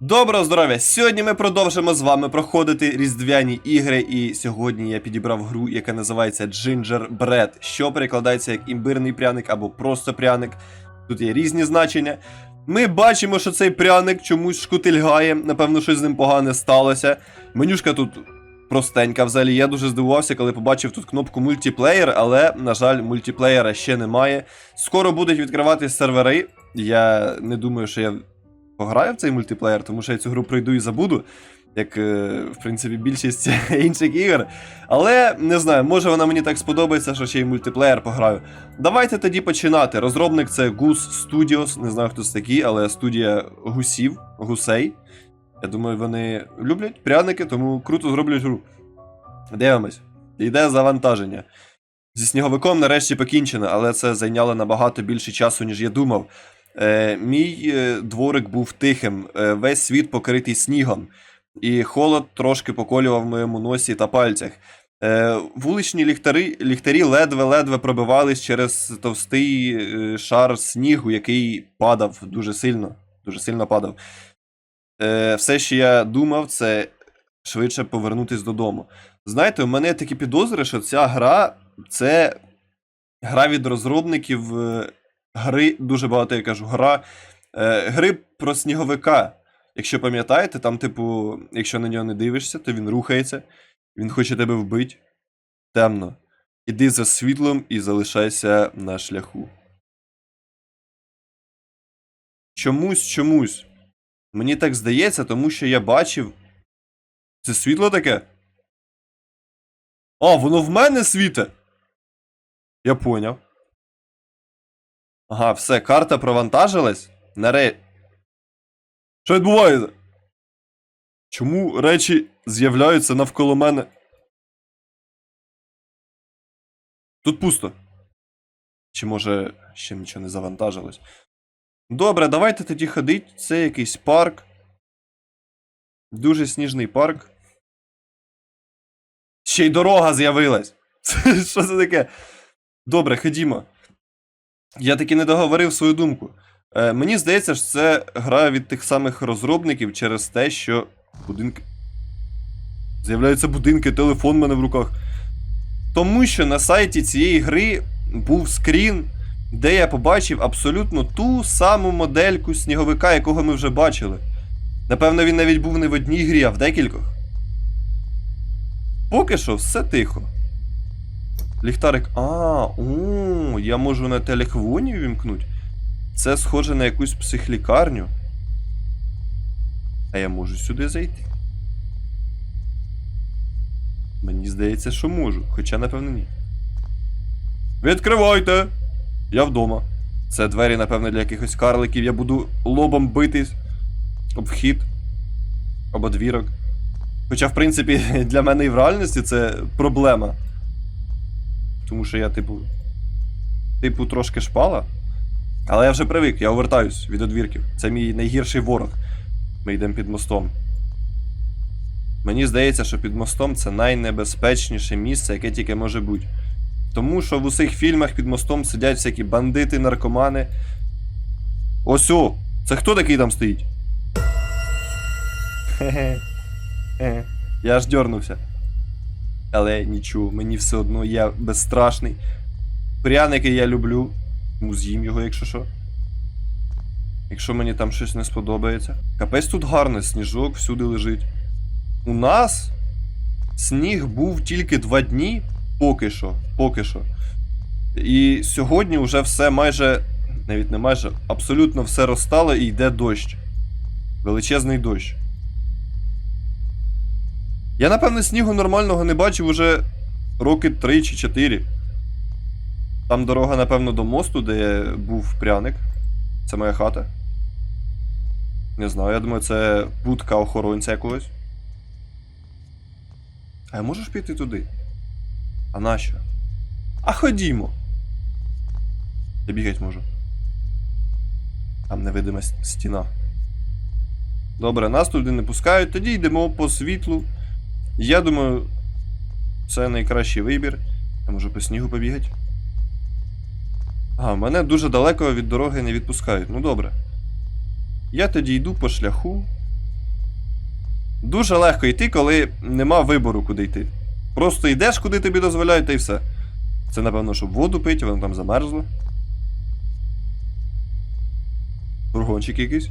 Доброго здоров'я! Сьогодні ми продовжимо з вами проходити різдвяні ігри, і сьогодні я підібрав гру, яка називається Ginger Bread, що перекладається як імбирний пряник або просто пряник. Тут є різні значення. Ми бачимо, що цей пряник чомусь шкутильгає, напевно, щось з ним погане сталося. Менюшка тут простенька взагалі. Я дуже здивувався, коли побачив тут кнопку мультиплеєр, але, на жаль, мультиплеєра ще немає. Скоро будуть відкривати сервери. Я не думаю, що я пограю в цей мультиплеєр, тому що я цю гру пройду і забуду, як, е, в принципі, більшість інших ігор. Але не знаю, може вона мені так сподобається, що ще й мультиплеєр пограю. Давайте тоді починати. Розробник це Goose Studios, не знаю хто це такі, але студія гусів, гусей. Я думаю, вони люблять пряники, тому круто зроблять гру. Дивимось. Йде завантаження. Зі сніговиком нарешті покінчено, але це зайняло набагато більше часу, ніж я думав. Е, мій е, дворик був тихим, е, весь світ покритий снігом, і холод трошки поколював в моєму носі та пальцях. Е, вуличні ліхтарі, ліхтарі ледве-ледве пробивались через товстий е, шар снігу, який падав дуже сильно. Дуже сильно падав. Е, все, що я думав, це швидше повернутись додому. Знаєте, у мене такі підозри, що ця гра це гра від розробників гри, дуже багато я кажу, гра. Е, гри про сніговика. Якщо пам'ятаєте, там, типу, якщо на нього не дивишся, то він рухається, він хоче тебе вбити. Темно. Іди за світлом і залишайся на шляху. Чомусь, чомусь. Мені так здається, тому що я бачив. Це світло таке? А, воно в мене світе. Я поняв. Ага, все, карта провантажилась. Наре... Що відбувається? Чому речі з'являються навколо мене? Тут пусто. Чи може ще нічого не завантажилось? Добре, давайте тоді ходить. Це якийсь парк. Дуже сніжний парк. Ще й дорога з'явилась. Що це таке? Добре, ходімо. Я таки не договорив свою думку. Е, мені здається, що це гра від тих самих розробників через те, що будинки. З'являються будинки, телефон в мене в руках. Тому що на сайті цієї гри був скрін, де я побачив абсолютно ту саму модельку сніговика, якого ми вже бачили. Напевно, він навіть був не в одній грі, а в декількох. Поки що все тихо. Ліхтарик. А, о, я можу на телефоні вімкнути. Це схоже на якусь психлікарню. А я можу сюди зайти. Мені здається, що можу, хоча напевно ні. Відкривайте! Я вдома. Це двері, напевно, для якихось карликів. Я буду лобом битись об вхід. Об одвірок. Хоча, в принципі, для мене і в реальності це проблема. Тому що я, типу. Типу, трошки шпала. Але я вже привик, я увертаюсь від одвірків. Це мій найгірший ворог. Ми йдемо під мостом. Мені здається, що під мостом це найнебезпечніше місце, яке тільки може бути. Тому що в усіх фільмах під мостом сидять всякі бандити, наркомани. Ось о! Це хто такий там стоїть? Хе-хе. Я аж дьорнувся. Але нічого, мені все одно я безстрашний. Пряники я люблю. Тому з'їм його, якщо що. Якщо мені там щось не сподобається. Капець тут гарно, сніжок всюди лежить. У нас сніг був тільки два дні, поки що. Поки що. І сьогодні вже все майже. Навіть не майже, абсолютно все розстало і йде дощ. Величезний дощ. Я, напевно, снігу нормального не бачив уже роки 3 чи 4. Там дорога, напевно, до мосту, де був пряник. Це моя хата. Не знаю, я думаю, це будка охоронця якогось. А я можеш піти туди? А нащо? А ходімо. Я бігать можу. Там невидима стіна. Добре, нас туди не пускають, тоді йдемо по світлу. Я думаю, це найкращий вибір. Я можу по снігу побігати. А, мене дуже далеко від дороги не відпускають. Ну добре. Я тоді йду по шляху. Дуже легко йти, коли нема вибору, куди йти. Просто йдеш, куди тобі дозволяють, та й все. Це, напевно, щоб воду пити, воно там замерзло. Фургончик якийсь.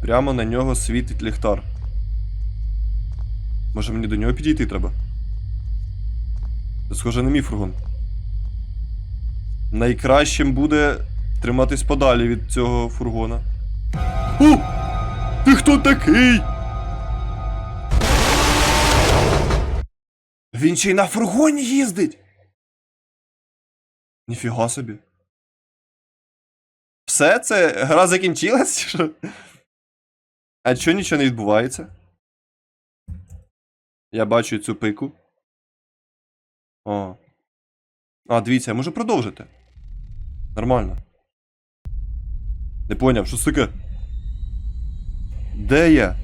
Прямо на нього світить ліхтар. Може мені до нього підійти треба? Це схоже на мій фургон. Найкращим буде триматись подалі від цього фургона. О! Ти хто такий? Він ще й на фургоні їздить. Ніфіга собі. Все, це гра закінчилась? що? А чого нічого не відбувається? Я бачу цю пику. О. А, дивіться, я можу продовжити. Нормально. Не поняв, що таке? Де я?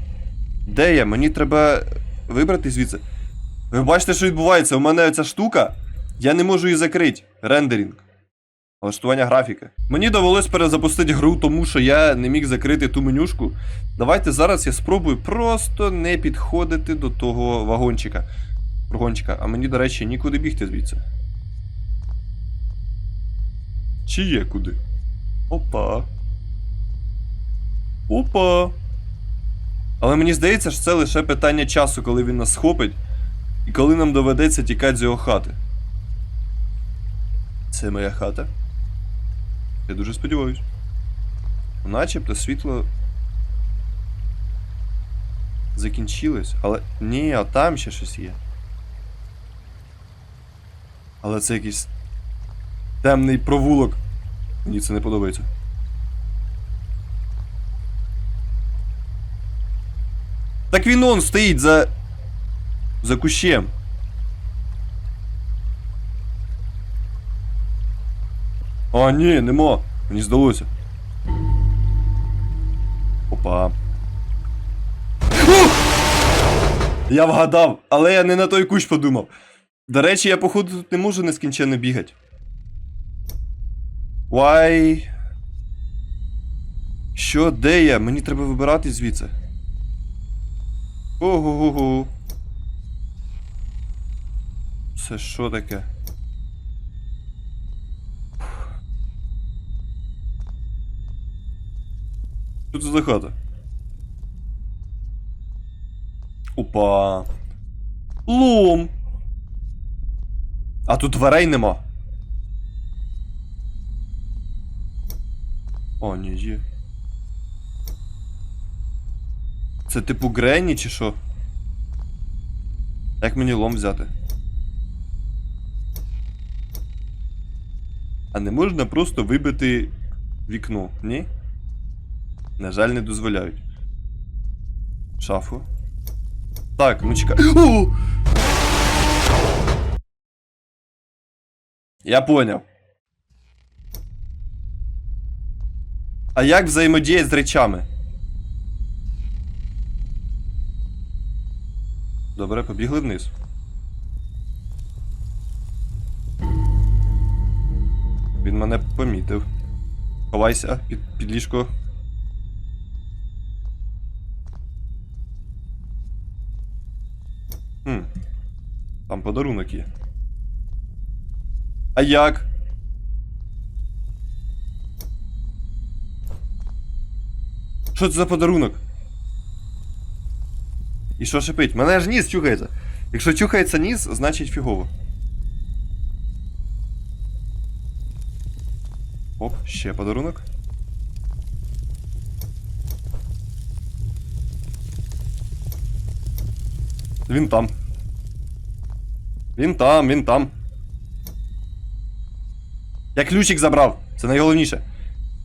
Де я? Мені треба вибрати звідси. Ви бачите, що відбувається? У мене ця штука. Я не можу її закрити. Рендерінг. Налаштування графіки. Мені довелось перезапустити гру, тому що я не міг закрити ту менюшку. Давайте зараз я спробую просто не підходити до того вагончика. Фургончика. А мені, до речі, нікуди бігти звідси. Чи є куди? Опа. Опа. Але мені здається, що це лише питання часу, коли він нас схопить, і коли нам доведеться тікати з його хати. Це моя хата. Я дуже сподіваюсь. Начебто світло. Закінчилось, але. Ні, а там ще щось є. Але це якийсь темний провулок. Мені це не подобається. Так він он стоїть за. за кущем. А, ні, нема. Мені здалося. Опа. Я вгадав, але я не на той кущ подумав. До речі, я, походу, тут не можу нескінченно бігати. Why? Що, де я? Мені треба вибирати звідси. Ого-го-го. Це що таке? Що це за хата? Опа. Лом. А тут дверей нема. О, ні, є. Це типу Гренні чи що? Як мені лом взяти? А не можна просто вибити вікно, ні? На жаль, не дозволяють. Шафу. Так, ну чекай. О! Я поняв. А як взаємодіяти з речами? Добре, побігли вниз. Він мене помітив. Ховайся під, під ліжко. Там подарунок є. А як? Що це за подарунок? І що шипить? Мене ж ніс чухається. Якщо чухається ніс, значить фігово. Оп, ще подарунок. Він там. Він там, він там. Я ключик забрав. Це найголовніше.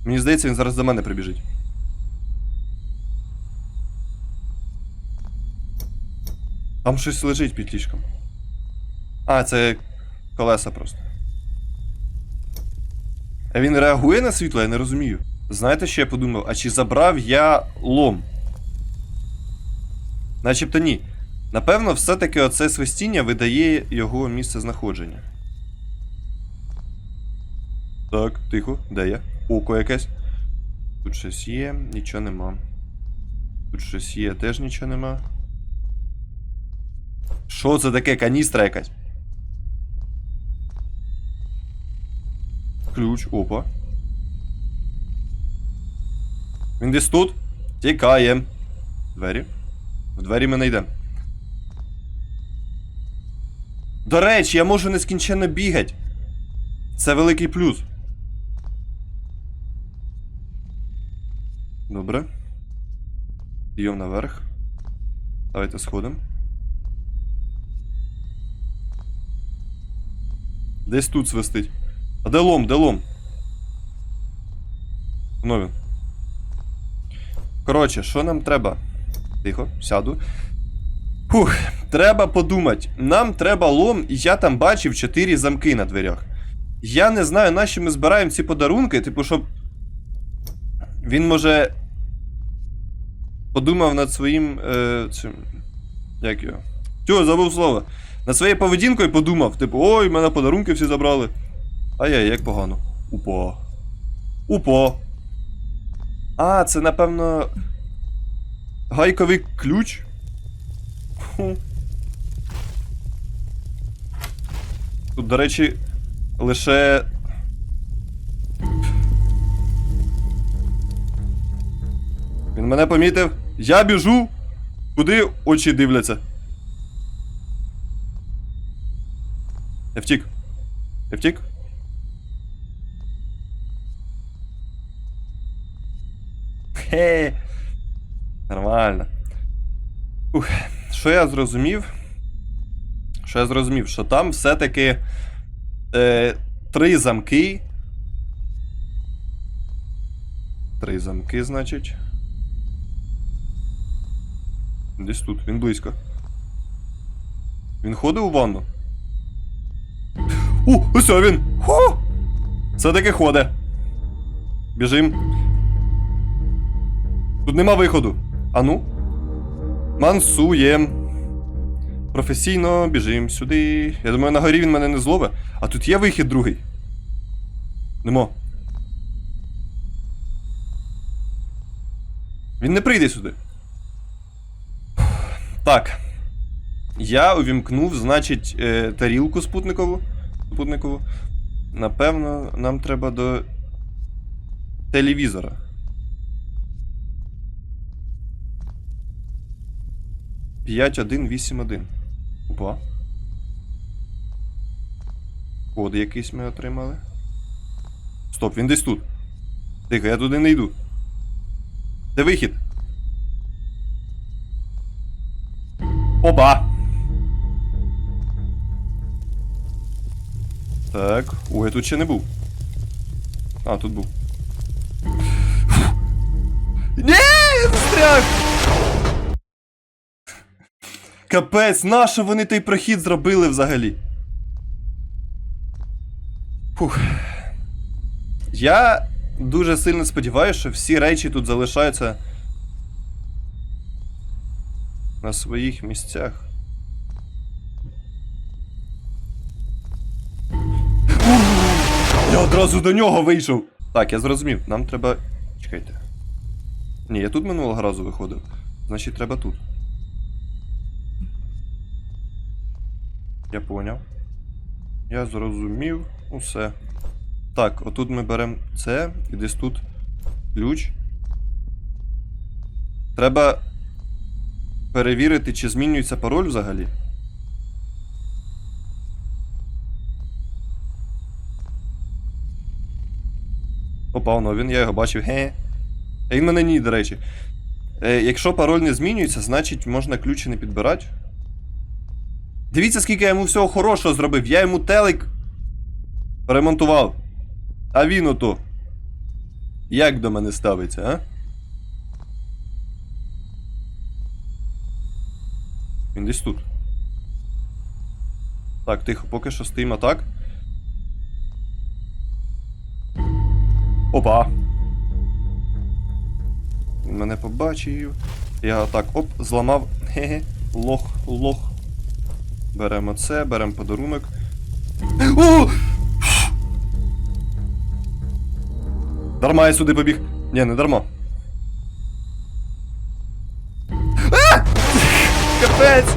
Мені здається, він зараз до мене прибіжить. Там щось лежить під ліжком. А, це колеса просто. А він реагує на світло, я не розумію. Знаєте, що я подумав? А чи забрав я лом? Начебто ні. Напевно, все-таки оце свистіння видає його місце знаходження. Так, тихо, де я? Око якесь. Тут щось є, нічого нема. Тут щось є, теж нічого нема. Що це таке? Каністра якась? Ключ, опа. Він десь тут? Тікає. Двері. В двері ми не йдемо. До речі, я можу нескінченно бігати. Це великий плюс. Добре. Йдемо наверх. Давайте сходимо. Десь тут свистить. А де лом, де лом? Він. Коротше, що нам треба? Тихо, сяду. Фух, треба подумати. Нам треба лом, і я там бачив 4 замки на дверях. Я не знаю, на що ми збираємо ці подарунки, типу, щоб. Він може. Подумав над своїм. Е, цим. Як його? Тьо, забув слово. Над своєю поведінкою подумав, типу, ой, мене подарунки всі забрали. Ай-яй, як погано. Упо. Упо. А, це напевно. Гайковий ключ. Ху. Тут, до речі, лише. Він мене помітив. Я біжу. Куди очі дивляться. Я втік. Я втік. Хе. Нормально. Ух, що я зрозумів? Що я зрозумів, що там все-таки е, три замки. Три замки, значить. Десь тут, він близько. Він ходив у ванну? У, ось він! Ху! Це таки ходить. Біжим. Тут нема виходу. Ану. Мансуєм. Професійно біжим сюди. Я думаю, на горі він мене не злове. А тут є вихід другий. Немо. Він не прийде сюди. Так. Я увімкнув, значить, е, тарілку спутникову. спутникову. Напевно, нам треба до телевізора. 5181. Опа. Код якийсь ми отримали. Стоп, він десь тут. Тихо, я туди не йду. Де вихід? Опа! Так, ой, я тут ще не був. А, тут був. Ні, я застряг! Капець, нащо вони той прохід зробили взагалі? Фух. Я дуже сильно сподіваюся, що всі речі тут залишаються на своїх місцях. Я одразу до нього вийшов. Так, я зрозумів, нам треба. Чекайте. Ні, я тут минулого разу виходив. Значить, треба тут. Я поняв. Я зрозумів усе. Так, отут ми беремо це, і десь тут ключ. Треба перевірити, чи змінюється пароль взагалі. Опа, воно він, я його бачив. Ге. А він мене ні, до речі. Е, якщо пароль не змінюється, значить можна ключі не підбирати. Дивіться, скільки я йому всього хорошого зробив. Я йому телек ремонтував. А він ото. Як до мене ставиться, а? Він десь тут. Так, тихо, поки що стоїмо так. Опа. Він мене побачив. Я так, оп, зламав. Хе-хе. Лох, лох. Беремо це, беремо подарунок. О! Дарма я сюди побіг. Ні, не дарма. капець!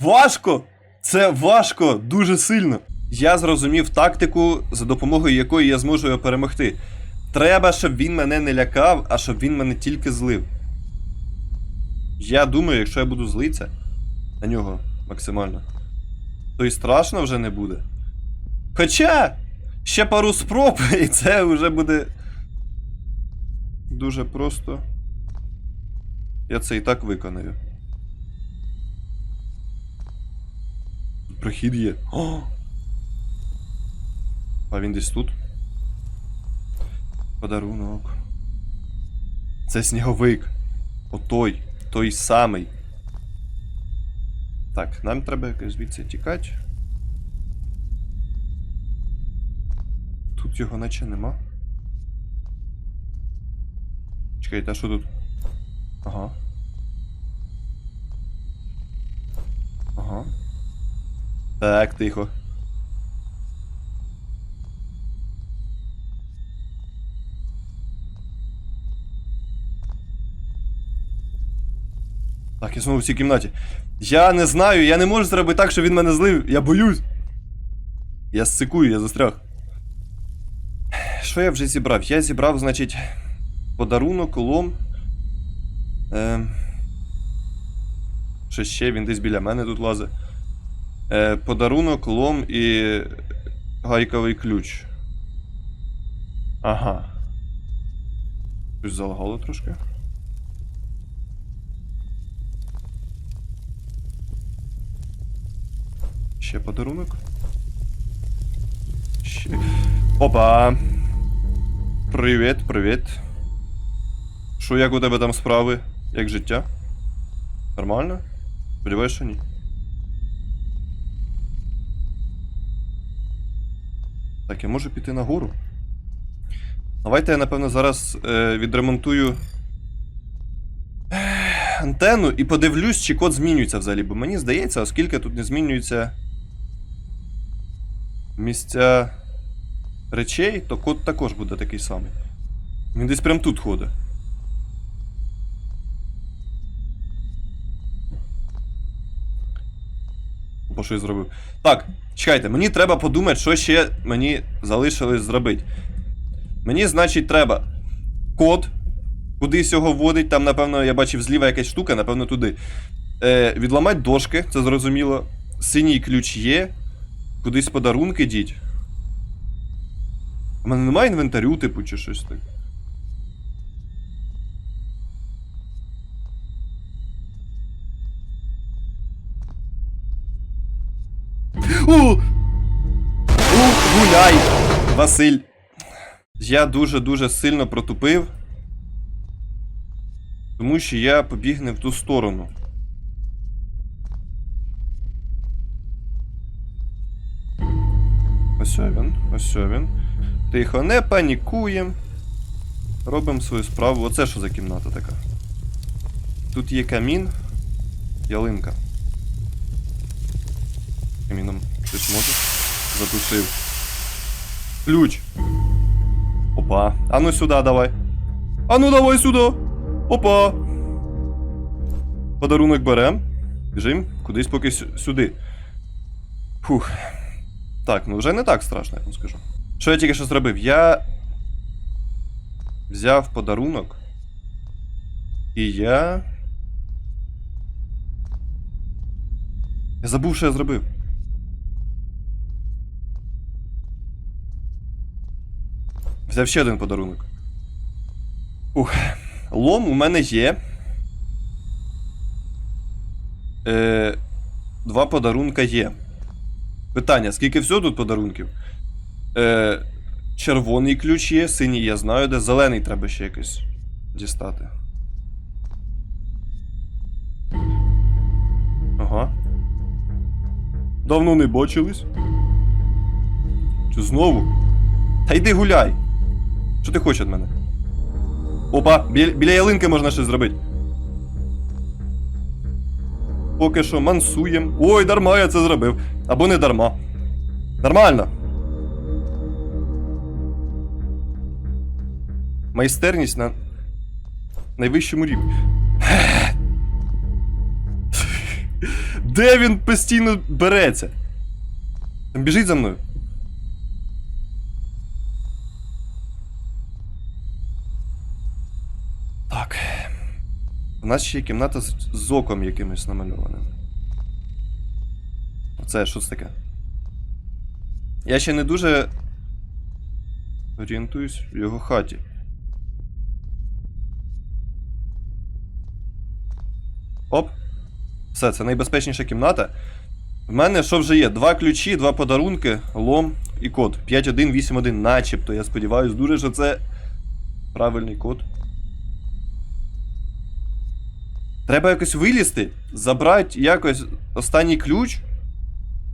Важко! Це важко, дуже сильно. Я зрозумів тактику, за допомогою якої я зможу його перемогти. Треба, щоб він мене не лякав, а щоб він мене тільки злив. Я думаю, якщо я буду злитися на нього максимально, то і страшно вже не буде. Хоча ще пару спроб, і це вже буде дуже просто. Я це і так виконаю. Прохід є. О! А він десь тут. Подарунок. Це сніговик. Отой. Той самий. Так, нам треба якось звідси тікати. Тут його наче нема. Чекайте, а що тут? Ага. Ага. Так, тихо. Так, я знову в цій кімнаті. Я не знаю, я не можу зробити так, щоб він мене злив. Я боюсь. Я сикую, я застряг. Що я вже зібрав? Я зібрав, значить, подарунок, лом. Е... Що ще він десь біля мене тут лазить. Е, подарунок, лом і гайковий ключ. Ага. Щось залагало трошки. Ще подарунок. Ще. Опа. Привіт, привіт. Що, як у тебе там справи? Як життя? Нормально? Сподіваюсь, що ні. Так, я можу піти нагору. Давайте я, напевно, зараз е, відремонтую антенну і подивлюсь, чи код змінюється взагалі. Бо мені здається, оскільки тут не змінюються місця речей, то код також буде такий самий. Він десь прям тут ходить. Бо що я зробив. Так, чекайте, мені треба подумати, що ще мені залишилось зробити. Мені, значить, треба код. Кудись його вводить, там, напевно, я бачив зліва якась штука, напевно, туди. Е, відламати дошки, це зрозуміло. Синій ключ є. Кудись подарунки діть. У мене немає інвентарю, типу, чи щось так. У! У, гуляй! Василь. Я дуже-дуже сильно протупив. Тому що я побіг не в ту сторону. Ось він, ось він. Тихо, не панікуємо. Робимо свою справу. Оце що за кімната така? Тут є камін. Ялинка. Каміном щось може? Затушив. Ключ. Опа. А ну сюди давай. А ну давай сюди. Опа. Подарунок берем. Біжим кудись поки сю- сюди. Фух. Так, ну вже не так страшно, я вам скажу. Що я тільки що зробив? Я взяв подарунок. І я. Я забув, що я зробив. Взяв ще один подарунок. Ух. Лом у мене є. Е, два подарунка є. Питання: скільки всього тут подарунків? Е, червоний ключ є, синій я знаю, де зелений треба ще якось дістати. Ага. Давно не бачились. Чи знову? Та йди гуляй. Що ти хочеш від мене? Опа, біля, біля ялинки можна щось зробити. Поки що мансуєм. Ой, дарма я це зробив. Або не дарма. Нормально. Майстерність на найвищому рівні. Де він постійно береться? Там біжить за мною. Так. У нас ще є кімната з, з оком якимось намальованим. Оце що це таке? Я ще не дуже орієнтуюсь в його хаті. Оп. Все, це найбезпечніша кімната. В мене що вже є? Два ключі, два подарунки, лом і код. 5181, начебто. Я сподіваюся дуже, що це правильний код. Треба якось вилізти, забрати якось останній ключ.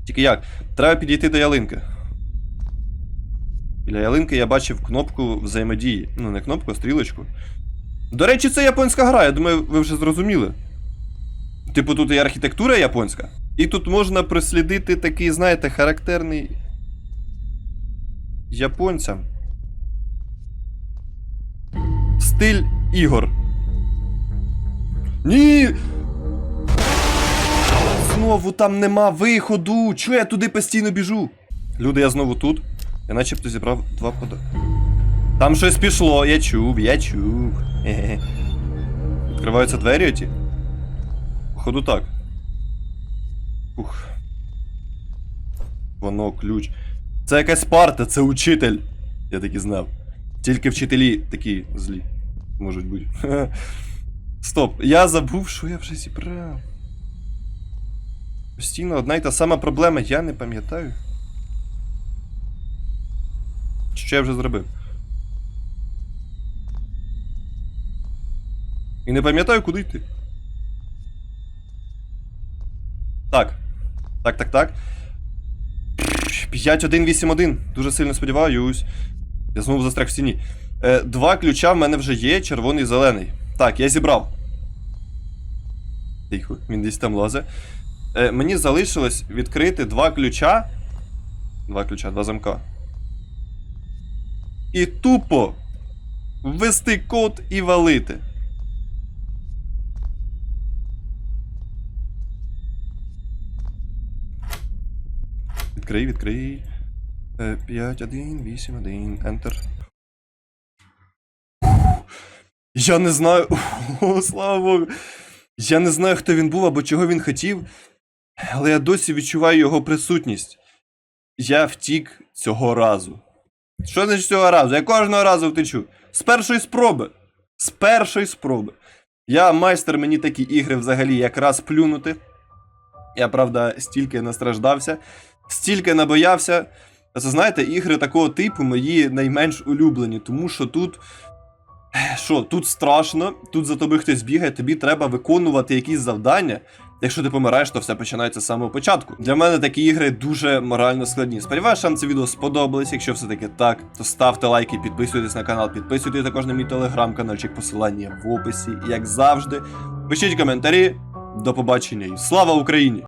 Тільки як? Треба підійти до ялинки. Біля ялинки я бачив кнопку взаємодії. Ну, не кнопку, а стрілочку. До речі, це японська гра, я думаю, ви вже зрозуміли. Типу, тут і архітектура японська. І тут можна прослідити такий, знаєте, характерний. японцям. Стиль ігор. Ні! Знову там нема виходу. Чого я туди постійно біжу? Люди, я знову тут. Я начебто зібрав два пода. Там щось пішло, я чув, я чув. Відкриваються двері оті? Походу так. Ух. Воно ключ. Це якась парта, це учитель. Я так і знав. Тільки вчителі такі злі. Можуть бути. Стоп, я забув, що я вже зібрав. Постійно одна й та сама проблема, я не пам'ятаю. Що я вже зробив? І не пам'ятаю, куди йти. Так. Так, так, так. 5181. Дуже сильно сподіваюсь. Я знову застряг в стіні. Е, два ключа в мене вже є, червоний і зелений. Так, я зібрав. Тихо, він десь там лазе. Е, мені залишилось відкрити два ключа. Два ключа, два замка. І тупо ввести код і валити. Відкрий, відкрий. Е, 5, 1, 8, 1, Enter. Я не знаю. О, слава Богу. Я не знаю, хто він був або чого він хотів, але я досі відчуваю його присутність. Я втік цього разу. Що значить цього разу? Я кожного разу втечу. З першої спроби. З першої спроби. Я майстер мені такі ігри взагалі якраз плюнути. Я, правда, стільки настраждався, стільки набоявся. Це знаєте, ігри такого типу мої найменш улюблені, тому що тут. Що, тут страшно, тут за тобою хтось бігає, тобі треба виконувати якісь завдання. Якщо ти помираєш, то все починається з самого початку. Для мене такі ігри дуже морально складні. Сподіваюся, вам це відео сподобалось. Якщо все таки так, то ставте лайки, підписуйтесь на канал, підписуйтесь також на мій телеграм-каналчик, посилання в описі, як завжди. Пишіть коментарі. До побачення і слава Україні!